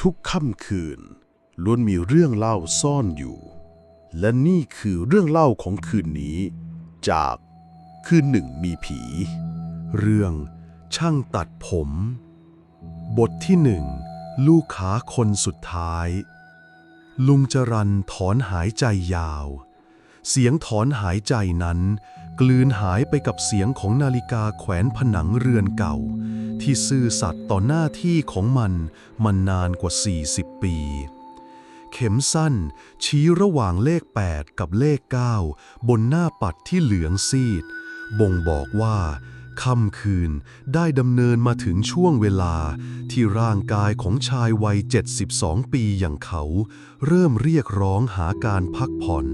ทุกค่ำคืน ล้วนมีเรื่องเล่าซ่อนอยู่ และนี่คือเรื่องเล่าของคืนนี้ จากคืนหนึ่งมีผี เรื่องช่างตัดผม บทที่หนึ่งลูกค้าคนสุดท้าย ลุงจรันถอนหายใจยาว เสียงถอนหายใจนั้น กลืนหายไปกับเสียงของนาฬิกาแขวนผนังเรือนเก่า ที่ซื่อสัตย์ต่อหน้าที่ของมันมันนานกว่า 40 ปี เข็มสั้นชี้ระหว่างเลข 8 กับเลข 9 บนหน้าปัดที่เหลืองซีด บ่งบอกว่าค่ำคืนได้ดำเนินมาถึงช่วงเวลาที่ร่างกายของชายวัย 72 ปีอย่างเขา เริ่มเรียกร้องหาการพักผ่อน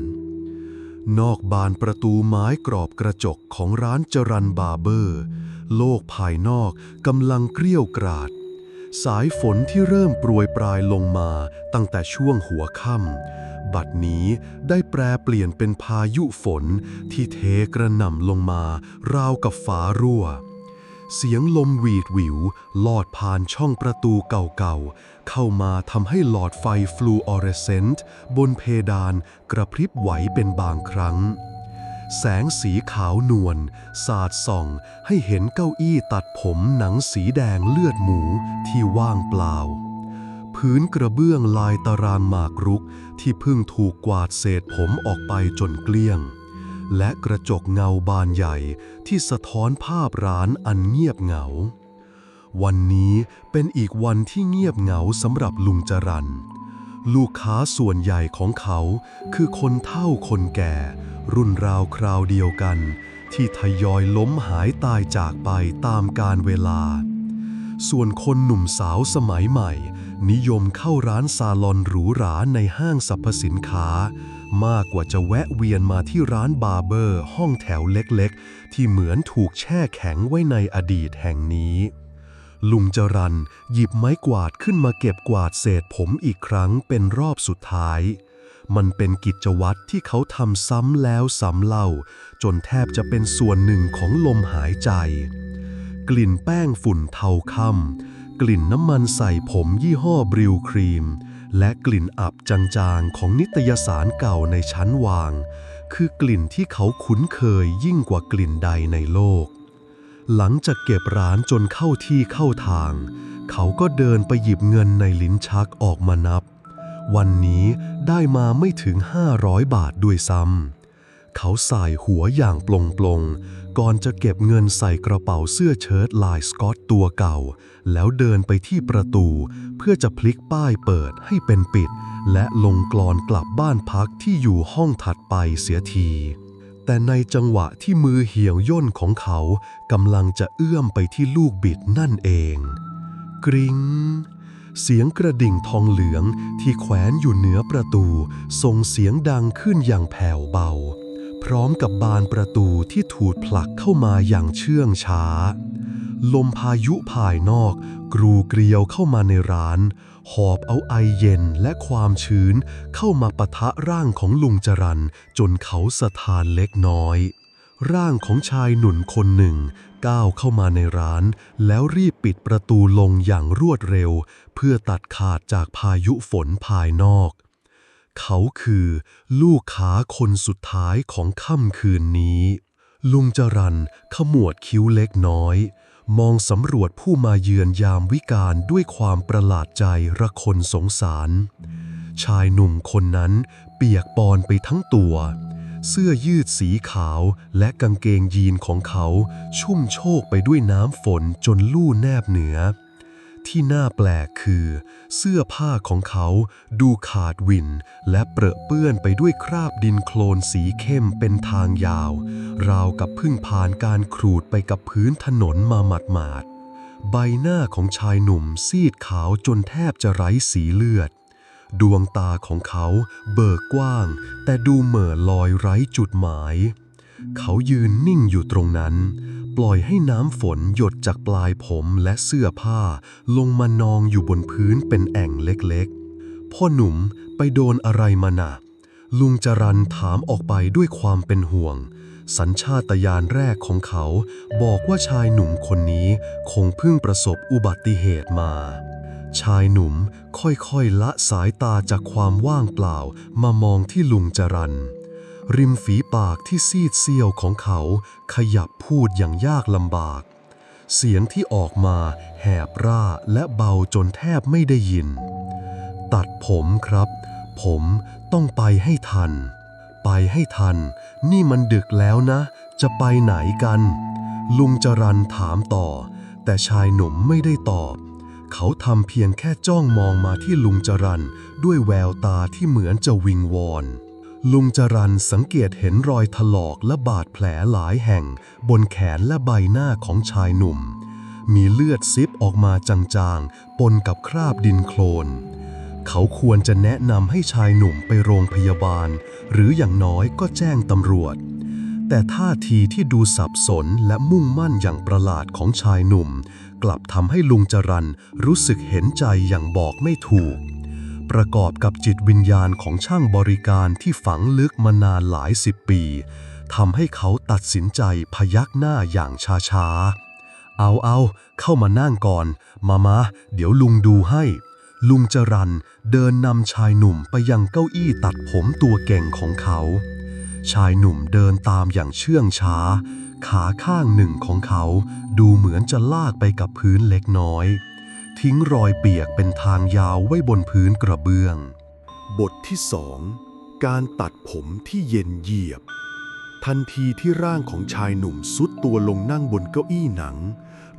นอกบานประตูไม้กรอบกระจกของร้านจรันบาเบอร์ โลกภายนอกกำลังเกลี้ยวกราด สายฝนที่เริ่มปรยปลายลงมาตั้งแต่ช่วงหัวค่ำบัดนี้ได้แปรเปลี่ยนเป็นพายุฝนที่เทกระหน่ำลงมาราวกับฝารั่ว เสียงลมหวีดหวิว ลอดผ่านช่องประตูเก่าๆ เข้ามาทำให้หลอดไฟฟลูออเรสเซนต์บนเพดานกระพริบไหวเป็นบางครั้ง แสงสีขาวนวลสาดส่องให้เห็นเก้าอี้ตัดผมหนังสีแดงเลือดหมูที่ว่างเปล่า พื้นกระเบื้องลายตารางหมากรุกที่เพิ่งถูกกวาดเศษผมออกไปจนเกลี้ยง และกระจกเงาบานใหญ่ที่สะท้อนภาพร้านอันเงียบเหงา วันนี้เป็นอีกวันที่เงียบเหงาสำหรับลุงจรันลูกค้าส่วนใหญ่ของเขาคือคนเฒ่าคนแก่ รุ่นราวคราวเดียวกัน ที่ทยอยล้มหายตายจากไปตามกาลเวลา ส่วนคนหนุ่มสาวสมัยใหม่ นิยมเข้าร้านซาลอนหรูหราในห้างสรรพสินค้า มากกว่าจะแวะเวียนมาที่ร้านบาร์เบอร์ห้องแถวเล็กๆ ที่เหมือนถูกแช่แข็งไว้ในอดีตแห่งนี้ ลุงจรันหยิบไม้กวาดขึ้นมาเก็บกวาดเศษผมอีกครั้งเป็นรอบสุดท้าย มันเป็นกิจวัตรที่เขาทำซ้ำแล้วซ้ำเล่า จนแทบจะเป็นส่วนหนึ่งของลมหายใจ กลิ่นแป้งฝุ่นเทาค่ำกลิ่นน้ำมันใส่ผมยี่ห้อบริวครีม และกลิ่นอับจางๆของนิตยสารเก่าในชั้นวาง คือกลิ่นที่เขาคุ้นเคยยิ่งกว่ากลิ่นใดในโลก หลังจากเก็บร้านจนเข้าที่เข้าทาง เขาก็เดินไปหยิบเงินในลิ้นชักออกมานับ วันนี้ได้มาไม่ถึง 500 บาทด้วยซ้ำเขาสายหัวอย่างปลงปลงๆ ก่อนจะเก็บเงินใส่กระเป๋าเสื้อเชิ้ตลายสกอตตัวเก่า แล้วเดินไปที่ประตู เพื่อจะพลิกป้ายเปิดให้เป็นปิด และลงกลอนกลับบ้านพักที่อยู่ห้องถัดไปเสียที แต่ในจังหวะที่มือเหี่ยวย่นของเขากำลังจะเอื้อมไปที่ลูกบิดนั่นเอง กริงเสียงกระดิ่งทองเหลืองที่แขวนอยู่เหนือประตูส่งเสียงดังขึ้นอย่างแผ่วเบา พร้อมกับบานประตูที่ถูดผลักเข้ามาอย่างเชื่องช้า ลมพายุภายนอก กรูเกลียวเข้ามาในร้าน หอบเอาไอเย็นและความชื้นเข้ามาปะทะร่างของลุงจรันจนเขาสะท้านเล็กน้อย ร่างของชายหนุ่นคนหนึ่ง ก้าวเข้ามาในร้าน แล้วรีบปิดประตูลงอย่างรวดเร็ว เพื่อตัดขาดจากพายุฝนภายนอก เขาคือลูกค้าคนสุดท้ายของค่ำคืนนี้ ลุงจรันขมวดคิ้วเล็กน้อย มองสำรวจผู้มาเยือนยามวิกาลด้วยความประหลาดใจระคนสงสาร ชายหนุ่มคนนั้นเปียกปอนไปทั้งตัว เสื้อยืดสีขาวและกางเกงยีนของเขาชุ่มโชกไปด้วยน้ำฝนจนลู่แนบเหนือ ที่น่าแปลกคือ เสื้อผ้าของเขาดูขาดวิน และเปรอะเปื้อนไปด้วยคราบดินโคลนสีเข้มเป็นทางยาว ราวกับเพิ่งผ่านการขรูดไปกับพื้นถนนมาหมาดๆใบหน้าของชายหนุ่มซีดขาวจนแทบจะไร้สีเลือด ดวงตาของเขาเบิกกว้าง แต่ดูเหม่อลอยไร้จุดหมาย เขายืนนิ่งอยู่ตรงนั้น ปล่อยให้น้ำฝนหยดจากปลายผมและเสื้อผ้า ลงมานองอยู่บนพื้นเป็นแอ่งเล็กๆ พ่อหนุ่มไปโดนอะไรมาหนักลุงจรันถามออกไปด้วยความเป็นห่วง สัญชาตญาณแรกของเขา บอกว่าชายหนุ่มคนนี้คงเพิ่งประสบอุบัติเหตุมา ชายหนุ่มค่อยๆละสายตาจากความว่างเปล่ามามองที่ลุงจรัน ริมฝีปากที่ซีดเซียวของเขาขยับพูดอย่างยากลำบาก เสียงที่ออกมาแหบร่าและเบาจนแทบไม่ได้ยิน ตัดผมครับ ผมต้องไปให้ทัน ไปให้ทัน นี่มันดึกแล้วนะ จะไปไหนกัน ลุงจรันถามต่อ แต่ชายหนุ่มไม่ได้ตอบเขาทำเพียงแค่จ้องมองมาที่ลุงจรันด้วยแววตาที่เหมือนจะวิงวอน ลุงจรันสังเกตเห็นรอยถลอกและบาดแผลหลายแห่ง บนแขนและใบหน้าของชายหนุ่ม มีเลือดซิบออกมาจางๆ ปนกับคราบดินโคลน เขาควรจะแนะนำให้ชายหนุ่มไปโรงพยาบาล หรืออย่างน้อยก็แจ้งตำรวจ แต่ท่าทีที่ดูสับสนและมุ่งมั่นอย่างประหลาดของชายหนุ่ม กลับทำให้ลุงจรันรู้สึกเห็นใจอย่างบอกไม่ถูก ประกอบกับจิตวิญญาณของช่างบริการที่ฝังลึกมานานหลายสิบปีทำให้เขาตัดสินใจพยักหน้าอย่างช้าๆ เอาเอาเข้ามานั่งก่อน มามาเดี๋ยวลุงดูให้ ลุงจรันเดินนำชายหนุ่มไปยังเก้าอี้ตัดผมตัวเก่งของเขา ชายหนุ่มเดินตามอย่างเชื่องช้า ขาข้างหนึ่งของเขา ดูเหมือนจะลากไปกับพื้นเล็กน้อย ทิ้งรอยเปียกเป็นทางยาวไว้บนพื้นกระเบื้อง บทที่สองการตัดผมที่เย็นเยียบ ทันทีที่ร่างของชายหนุ่มสุดตัวลงนั่งบนเก้าอี้หนัง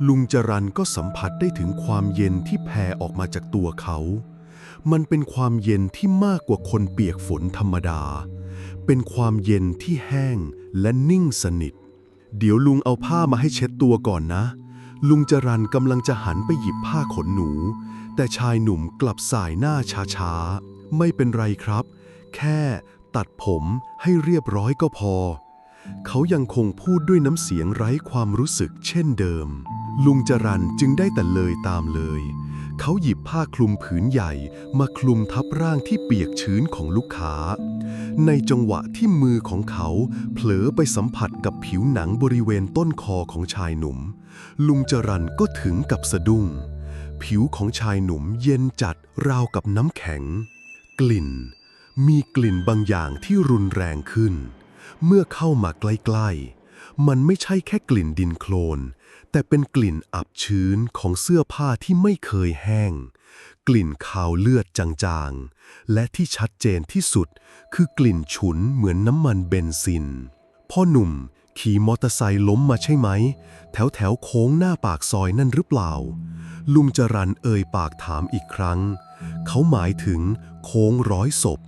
ลุงจรันก็สัมผัสได้ถึงความเย็นที่แผ่ออกมาจากตัวเขา มันเป็นความเย็นที่มากกว่าคนเปียกฝนธรรมดา เป็นความเย็นที่แห้งและนิ่งสนิท เดี๋ยวลุงเอาผ้ามาให้เช็ดตัวก่อนนะ ลุงจรันกำลังจะหันไปหยิบผ้าขนหนู แต่ชายหนุ่มกลับสายหน้าช้าๆ ไม่เป็นไรครับ แค่ตัดผมให้เรียบร้อยก็พอ เขายังคงพูดด้วยน้ำเสียงไร้ความรู้สึกเช่นเดิม ลุงจรันจึงได้แต่เลยตามเลย เขาหยิบผ้าคลุมผืนใหญ่มาคลุมทับร่างที่เปียกชื้นของลูกค้า ในจังหวะที่มือของเขา เผลอไปสัมผัสกับผิวหนังบริเวณต้นคอของชายหนุ่ม ลุงจรันก็ถึงกับสะดุ้ง ผิวของชายหนุ่มเย็นจัดราวกับน้ำแข็ง กลิ่น มีกลิ่นบางอย่างที่รุนแรงขึ้น เมื่อเข้ามาใกล้ๆ มันไม่ใช่แค่กลิ่นดินโคลน แต่เป็นกลิ่นอับชื้นของเสื้อผ้าที่ไม่เคยแห้ง กลิ่นคาวเลือดจางๆ และที่ชัดเจนที่สุดคือกลิ่นฉุนเหมือนน้ำมันเบนซินพ่อหนุ่ม ขี่มอเตอร์ไซค์ล้มมาใช่ไหม แถวแถวโค้งหน้าปากซอยนั่นหรือเปล่า ลุงจรันเอ่ยปากถามอีกครั้ง เขาหมายถึงโค้งร้อยศพ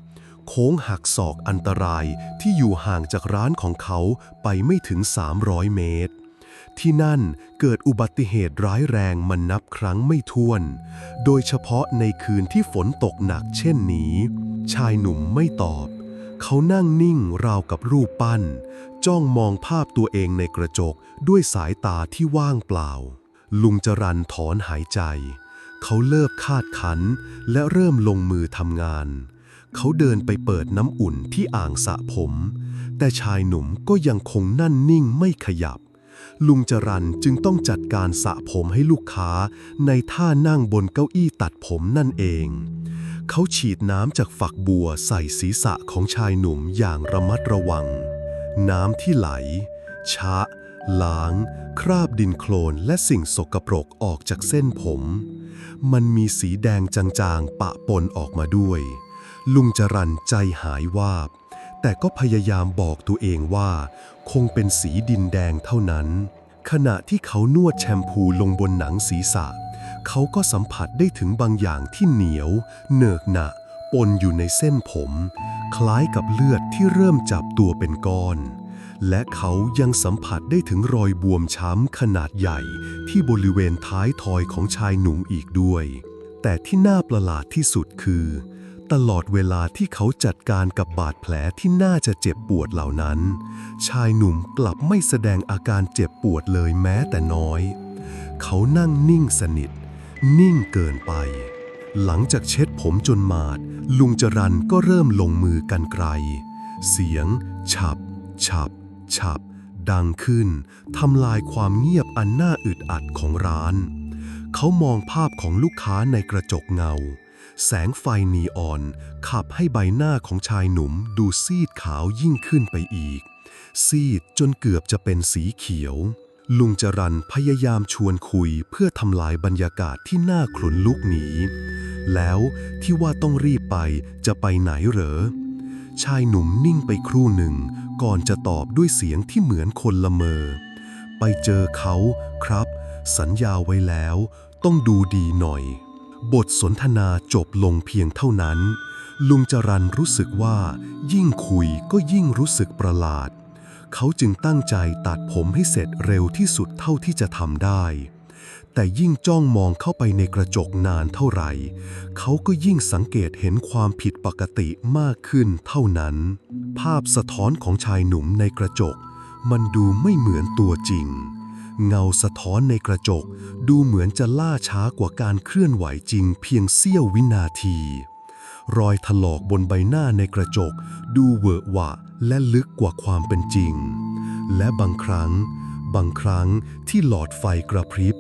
โค้งหักศอกอันตรายที่อยู่ห่างจากร้านของเขาไปไม่ถึง 300 เมตร ที่นั่นเกิดอุบัติเหตุร้ายแรงมันนับครั้งไม่ถ้วน โดยเฉพาะในคืนที่ฝนตกหนักเช่นนี้ ชายหนุ่มไม่ตอบเขานั่งนิ่งราวกับรูปปั้น จ้องมองภาพตัวเองในกระจกด้วยสายตาที่ว่างเปล่า ลุงจรันถอนหายใจ เขาเลิกคาดขันและเริ่มลงมือทำงาน เขาเดินไปเปิดน้ำอุ่นที่อ่างสระผม แต่ชายหนุ่มก็ยังคงนั่นนิ่งไม่ขยับ ลุงจรันจึงต้องจัดการสระผมให้ลูกค้าในท่านั่งบนเก้าอี้ตัดผมนั่นเองเขาฉีดน้ำจากฝักบัวใส่ศีรษะของชายหนุ่มอย่างระมัดระวัง น้ำที่ไหล ชะ ล้าง คราบดินโคลนและสิ่งสกปรกออกจากเส้นผม มันมีสีแดงจางๆ ปะปนออกมาด้วย ลุงจรันใจหายวาบ แต่ก็พยายามบอกตัวเองว่า คงเป็นสีดินแดงเท่านั้น ขณะที่เขานวดแชมพูลงบนหนังศีรษะ เขาก็สัมผัสได้ถึงบางอย่างที่เหนียว เหนอกหนะ ปนอยู่ในเส้นผม คล้ายกับเลือดที่เริ่มจับตัวเป็นก้อน และเขายังสัมผัสได้ถึงรอยบวมช้ำขนาดใหญ่ที่บริเวณท้ายทอยของชายหนุ่มอีกด้วย แต่ที่น่าประหลาดที่สุดคือ ตลอดเวลาที่เขาจัดการกับบาดแผลที่น่าจะเจ็บปวดเหล่านั้น ชายหนุ่มกลับไม่แสดงอาการเจ็บปวดเลยแม้แต่น้อย เขานั่งนิ่งสนิท นิ่งเกินไป หลังจากเช็ดผมจนหมาด ลุงจรันก็เริ่มลงมือกันไกล เสียง ฉับ ฉับ ฉับ ดังขึ้นทำลายความเงียบอันน่าอึดอัดของร้าน เขามองภาพของลูกค้าในกระจกเงา แสงไฟนีออน ขับให้ใบหน้าของชายหนุ่มดูซีดขาวยิ่งขึ้นไปอีก ซีดจนเกือบจะเป็นสีเขียว ลุงจรันพยายามชวนคุยเพื่อทำลายบรรยากาศที่น่าขนลุกหนี แล้วที่ว่าต้องรีบไปจะไปไหนเหรอ ชายหนุ่มนิ่งไปครู่หนึ่ง ก่อนจะตอบด้วยเสียงที่เหมือนคนละเมอ ไปเจอเขาครับ สัญญาไว้แล้ว ต้องดูดีหน่อย บทสนทนาจบลงเพียงเท่านั้น ลุงจรันรู้สึกว่า ยิ่งคุยก็ยิ่งรู้สึกประหลาด เขาจึงตั้งใจตัดผมให้เสร็จเร็วที่สุดเท่าที่จะทำได้ แต่ยิ่งจ้องมองเข้าไปในกระจกนานเท่าไหร่ เขาก็ยิ่งสังเกตเห็นความผิดปกติมากขึ้นเท่านั้น ภาพสะท้อนของชายหนุ่มในกระจก มันดูไม่เหมือนตัวจริง เงาสะท้อนในกระจกดูเหมือนจะล่าช้ากว่าการเคลื่อนไหวจริงเพียงเสี้ยววินาที รอยถลอกบนใบหน้าในกระจก ดูเวอะหวะและลึกกว่าความเป็นจริง และบางครั้ง บางครั้งที่หลอดไฟกระพริบ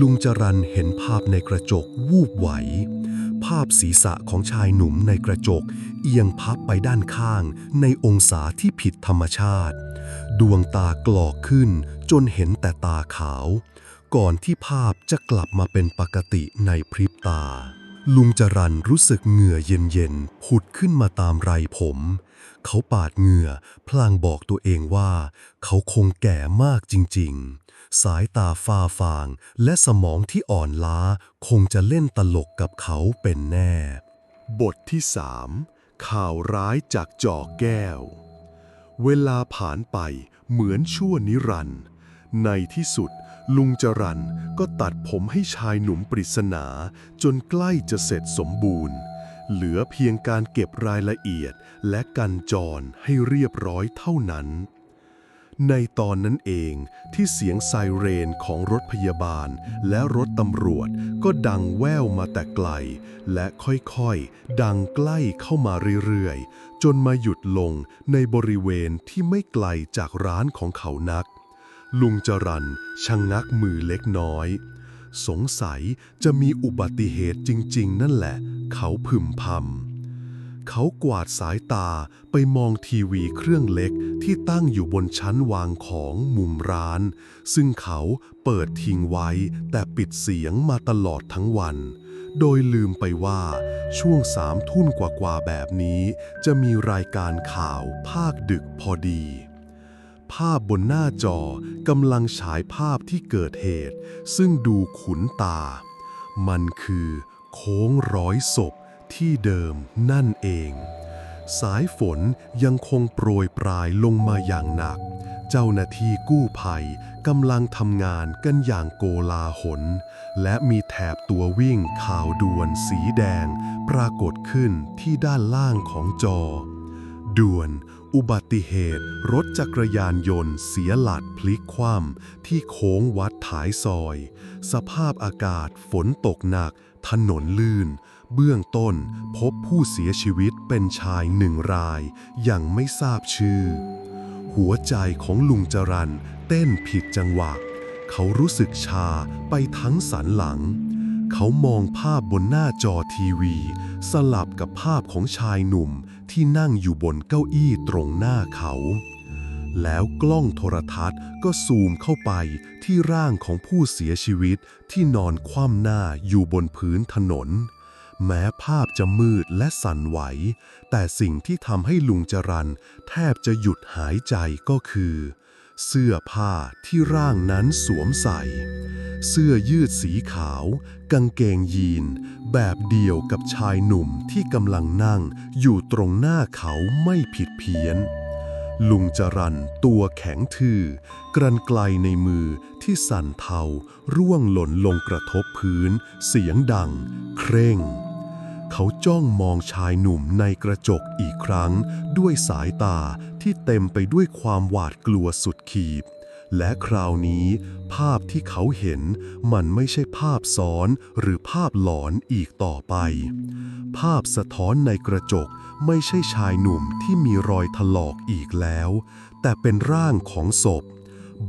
ลุงจรันเห็นภาพในกระจกวูบไหว ภาพศีรษะของชายหนุ่มในกระจก เอียงพับไปด้านข้าง ในองศาที่ผิดธรรมชาติ ดวงตากลอกขึ้นจนเห็นแต่ตาขาว ก่อนที่ภาพจะกลับมาเป็นปกติในพริบตา ลุงจรันรู้สึกเหงื่อเย็นๆผุดขึ้นมาตามไรผม เขาปาดเหงื่อ พลางบอกตัวเองว่า เขาคงแก่มากจริงๆ สายตาฟ้าฟางและสมองที่อ่อนล้าคงจะเล่นตลกกับเขาเป็นแน่ บทที่สามข่าวร้ายจากจอแก้ว เวลาผ่านไปเหมือนชั่วนิรันดร์ในที่สุด ลุงจรันก็ตัดผมให้ชายหนุ่มปริศนา จนใกล้จะเสร็จสมบูรณ์ เหลือเพียงการเก็บรายละเอียดและกันจรให้เรียบร้อยเท่านั้น ในตอนนั้นเองที่เสียงไซเรนของรถพยาบาลและรถตำรวจก็ดังแว่วมาแต่ไกล และค่อยๆ ดังใกล้เข้ามาเรื่อยๆ จนมาหยุดลงในบริเวณที่ไม่ไกลจากร้านของเขานัก ลุงจรันชะงงักมือเล็กน้อย สงสัยจะมีอุบัติเหตุจริง ๆ นั่นแหละ เขาพึมพำเขากวาดสายตาไปมองทีวีเครื่องเล็กที่ตั้งอยู่บนชั้นวางของมุมร้าน ซึ่งเขาเปิดทิ้งไว้แต่ปิดเสียงมาตลอดทั้งวัน โดยลืมไปว่าช่วงสามทุ่นกว่าๆแบบนี้ จะมีรายการข่าวภาคดึกพอดี ภาพบนหน้าจอกำลังฉายภาพที่เกิดเหตุ ซึ่งดูขุนตา มันคือโค้งร้อยศพที่เดิมนั่นเอง สายฝนยังคงโปรยปลายลงมาอย่างหนัก เจ้าหน้าที่กู้ภัยกำลังทำงานกันอย่างโกลาหล และมีแถบตัววิ่งข่าวด่วนสีแดง ปรากฏขึ้นที่ด้านล่างของจอ ด่วน อุบัติเหตุ รถจักรยานยนต์ เสียหลักพลิกคว่ำที่โค้งวัดถายซอย สภาพอากาศฝนตกหนัก ถนนลื่น เบื้องต้นพบผู้เสียชีวิตเป็นชายหนึ่งราย ยังไม่ทราบชื่อ หัวใจของลุงจรันเต้นผิดจังหวะ เขารู้สึกชาไปทั้งสันหลัง เขามองภาพบนหน้าจอทีวี สลับกับภาพของชายหนุ่มที่นั่งอยู่บนเก้าอี้ตรงหน้าเขา แล้วกล้องโทรทัศน์ก็ซูมเข้าไปที่ร่างของผู้เสียชีวิตที่นอนคว่ำหน้าอยู่บนพื้นถนน แม้ภาพจะมืดและสั่นไหว แต่สิ่งที่ทำให้ลุงจรันแทบจะหยุดหายใจก็คือเเสื้อผ้าที่ร่างนั้นสวมใส่ เสื้อยืดสีขาว กางเกงยีน แบบเดียวกับชายหนุ่มที่กำลังนั่งอยู่ตรงหน้าเขาไม่ผิดเพี้ยน ลุงจรันตัวแข็งทื่อกรันไกลในมือที่สั่นเทา ร่วงหล่นลงกระทบพื้น เสียงดัง เคร่ง เขาจ้องมองชายหนุ่มในกระจกอีกครั้ง ด้วยสายตาที่เต็มไปด้วยความหวาดกลัวสุดขีด และคราวนี้ภาพที่เขาเห็นมันไม่ใช่ภาพซ้อนหรือภาพหลอนอีกต่อไป ภาพสะท้อนในกระจกไม่ใช่ชายหนุ่มที่มีรอยถลอกอีกแล้ว แต่เป็นร่างของศพ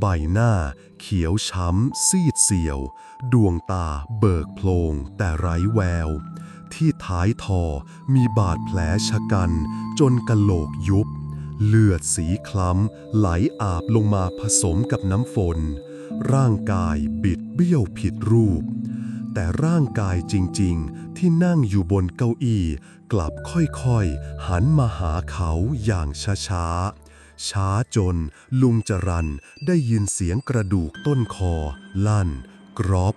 ใบหน้าเขียวช้ำ ซีดเสียว ดวงตาเบิกโพลงแต่ไร้แวว ที่ท้ายทอมีบาดแผลชะกัน จนกะโหลกยุบ เลือดสีคล้ำไหลอาบลงมาผสมกับน้ำฝน ร่างกายบิดเบี้ยวผิดรูป แต่ร่างกายจริงๆ ที่นั่งอยู่บนเก้าอี้ กลับค่อยๆ หันมาหาเขาอย่างช้าๆช้าจนลุงจรันได้ยินเสียงกระดูกต้นคอ ลั่น กรอบ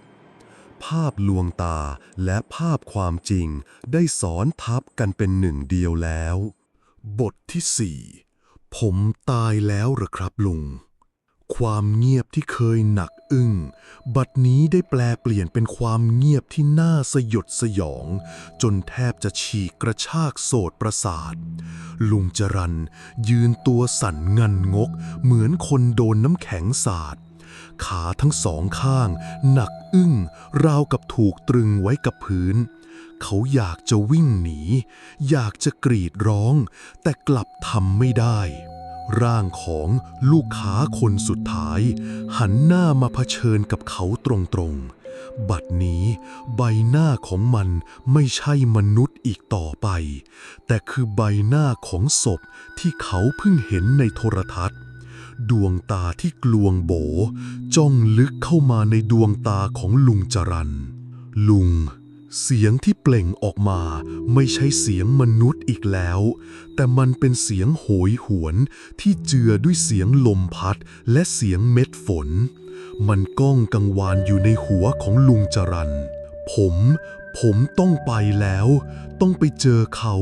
ภาพลวงตาและภาพความจริงได้สอนทับกันเป็นหนึ่งเดียวแล้ว บทที่สี่ผมตายแล้วหรอครับลุง ความเงียบที่เคยหนักอึ้ง บัดนี้ได้แปลเปลี่ยนเป็นความเงียบที่น่าสยดสยอง จนแทบจะฉีกกระชากโสดประสาท ลุงจรันยืนตัวสั่นงันงก เหมือนคนโดนน้ำแข็งสาด ขาทั้งสองข้าง หนักอึ้ง ราวกับถูกตรึงไว้กับพื้น เขาอยากจะวิ่งหนี อยากจะกรีดร้อง แต่กลับทำไม่ได้ ร่างของลูกค้าคนสุดท้าย หันหน้ามาเผชิญกับเขาตรงๆ บัดนี้ใบหน้าของมันไม่ใช่มนุษย์อีกต่อไป แต่คือใบหน้าของศพที่เขาเพิ่งเห็นในโทรทัศน์ ดวงตาที่กลวงโบ จ้องลึกเข้ามาในดวงตาของลุงจรัน ลุง เสียงที่เปล่งออกมาไม่ใช่เสียงมนุษย์อีกแล้ว แต่มันเป็นเสียงโหยหวนที่เจือด้วยเสียงลมพัดและเสียงเม็ดฝน มันก้องกังวานอยู่ในหัวของลุงจรัน ผม ผมต้องไปแล้ว ต้องไปเจอเขา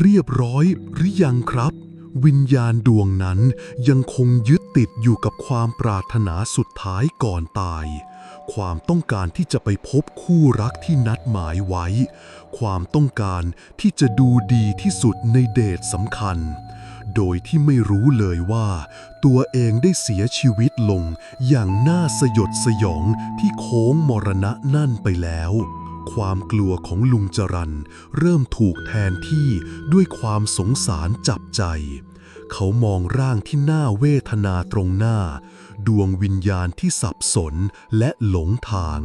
เรียบร้อยหรือยังครับ วิญญาณดวงนั้นยังคงยึดติดอยู่กับความปรารถนาสุดท้ายก่อนตาย ความต้องการที่จะไปพบคู่รักที่นัดหมายไว้ ความต้องการที่จะดูดีที่สุดในเดทสำคัญ โดยที่ไม่รู้เลยว่า ตัวเองได้เสียชีวิตลงอย่างน่าสยดสยองที่โค้งมรณะนั่นไปแล้ว ความกลัวของลุงจรันเริ่มถูกแทนที่ด้วยความสงสารจับใจ เขามองร่างที่น่าเวทนาตรงหน้า ดวงวิญญาณที่สับสนและหลงทาง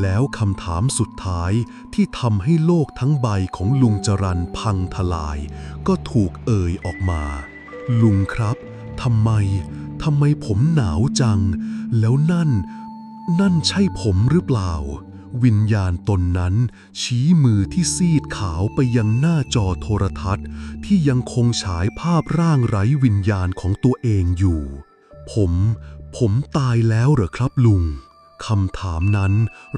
แล้วคำถามสุดท้ายที่ทำให้โลกทั้งใบของลุงจรันพังทลาย ก็ถูกเอ่ยออกมา ลุงครับทำไมทำไมผมหนาวจัง แล้วนั่น นั่นใช่ผมหรือเปล่า วิญญาณตนนั้น ชี้มือที่ซีดขาวไปยังหน้าจอโทรทัศน์ ที่ยังคงฉายภาพร่างไร้วิญญาณของตัวเองอยู่ ผม ผมตายแล้วเหรอครับลุงคำถามนั้น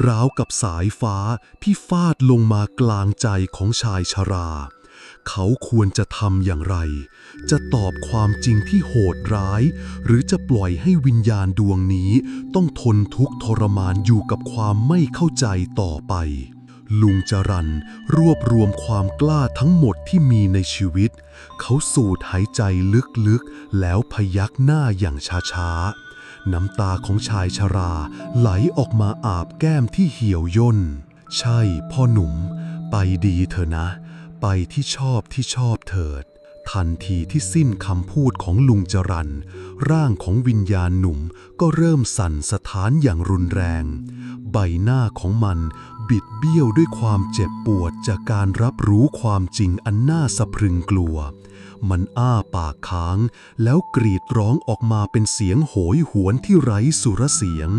ราวกับสายฟ้าที่ฟาดลงมากลางใจของชายชรา เขาควรจะทำอย่างไร จะตอบความจริงที่โหดร้าย หรือจะปล่อยให้วิญญาณดวงนี้ ต้องทนทุกข์ทรมานอยู่กับความไม่เข้าใจต่อไป ลุงจรันรวบรวมความกล้าทั้งหมดที่มีในชีวิต เขาสูดหายใจลึกๆ แล้วพยักหน้าอย่างช้าๆ น้ำตาของชายชราไหลออกมาอาบแก้มที่เหี่ยวย่น ใช่พ่อหนุ่ม ไปดีเถอะนะ ไปที่ชอบที่ชอบเถิด ทันทีที่สิ้นคำพูดของลุงจรัน ร่างของวิญญาณหนุ่มก็เริ่มสั่นสะท้านอย่างรุนแรง ใบหน้าของมันบิดเบี้ยวด้วยความเจ็บปวดจากการรับรู้ความจริงอันน่าสะพรึงกลัว มันอ้าปากค้าง แล้วกรีดร้องออกมาเป็นเสียงโหยหวนที่ไร้สุรเสียง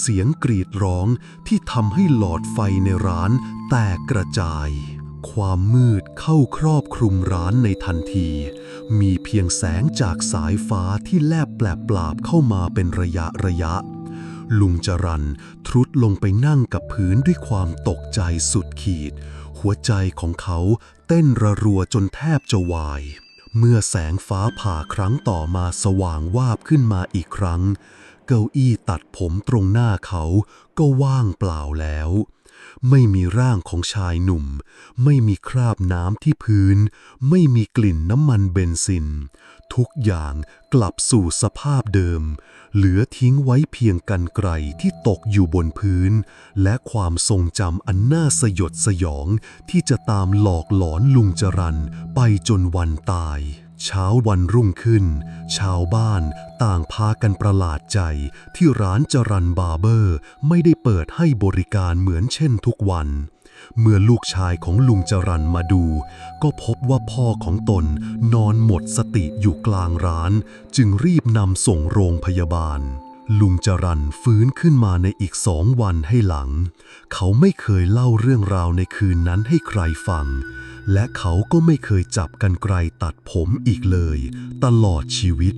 เสียงกรีดร้องที่ทำให้หลอดไฟในร้านแตกกระจาย ความมืดเข้าครอบคลุมร้านในทันที มีเพียงแสงจากสายฟ้าที่แลบแปลบปราบเข้ามาเป็นระยะระยะ ลุงจรันทรุดลงไปนั่งกับพื้นด้วยความตกใจสุดขีด หัวใจของเขาเต้นระรัวจนแทบจะวาย เมื่อแสงฟ้าผ่าครั้งต่อมาสว่างวาบขึ้นมาอีกครั้ง เก้าอี้ตัดผมตรงหน้าเขาก็ว่างเปล่าแล้ว ไม่มีร่างของชายหนุ่ม ไม่มีคราบน้ำที่พื้น ไม่มีกลิ่นน้ำมันเบนซิน ทุกอย่างกลับสู่สภาพเดิม เหลือทิ้งไว้เพียงกันไกรที่ตกอยู่บนพื้น และความทรงจำอันน่าสยดสยองที่จะตามหลอกหลอนลุงจรันไปจนวันตาย เช้าวันรุ่งขึ้น ชาวบ้านต่างพากันประหลาดใจที่ร้านจรันบาร์เบอร์ไม่ได้เปิดให้บริการเหมือนเช่นทุกวัน เมื่อลูกชายของลุงจรันมาดู ก็พบว่าพ่อของตนนอนหมดสติอยู่กลางร้าน จึงรีบนำส่งโรงพยาบาล ลุงจรันฟื้นขึ้นมาในอีกสองวันให้หลัง เขาไม่เคยเล่าเรื่องราวในคืนนั้นให้ใครฟัง และเขาก็ไม่เคยจับกันไกลตัดผมอีกเลย ตลอดชีวิต